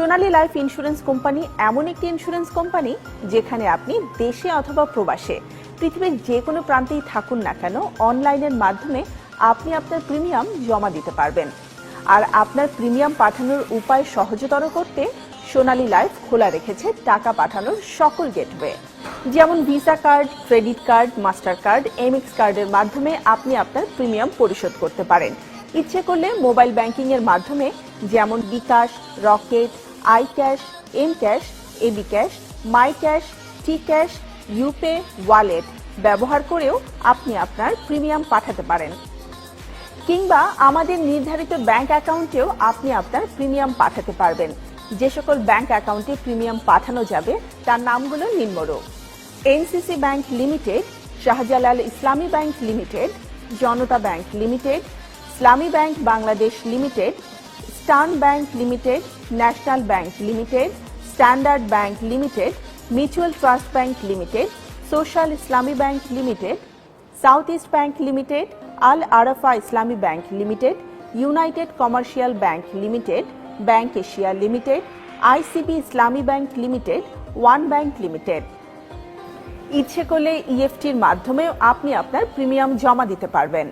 সোনালী life insurance company এমন একটি insurance company যেখানে আপনি দেশে অথবা প্রবাসে, পৃথিবীর যে কোনো প্রান্তেই থাকুন না কেন, অনলাইনের মাধ্যমে আপনি আপনার প্রিমিয়াম জমা দিতে পারবেন। আর আপনার প্রিমিয়াম পাঠানোর উপায় সহজতর করতে সোনালী লাইফ খোলা রেখেছে টাকা পাঠানোর সকল গেটওয়ে। যেমন visa card, credit card, master card, Amex কার্ডের মাধ্যমে আপনি আপনার প্রিমিয়াম পরিশোধ করতে পারেন। ইচ্ছে করলে মোবাইল ব্যাংকিং এর মাধ্যমে যেমন Bkash, Rocket I cash M cash AB cash my cash T cash UPay wallet ব্যবহার করেও আপনি আপনার প্রিমিয়াম পাঠাতে পারেন। কিংবা আমাদের নির্ধারিত ব্যাংক অ্যাকাউন্টেও আপনি আপনার প্রিমিয়াম পাঠাতে পারবেন। যে সকল ব্যাংক অ্যাকাউন্টে প্রিমিয়াম পাঠানো যাবে, তার নামগুলো নিম্নরূপ। NCC bank limited Shahjalal Islami bank limited Janata bank limited Islami bank Bangladesh limited Eastern bank limited, national bank limited, standard bank limited, mutual trust bank limited, social Islami bank limited, south east bank limited, Al Arafah Islami bank limited, united commercial bank limited, bank Asia limited, ICB Islami bank limited, one bank limited. ইচ্ছে করলে ইএফটির মাধ্যমেও আপনি আপনার premium জমা দিতে পারবেন।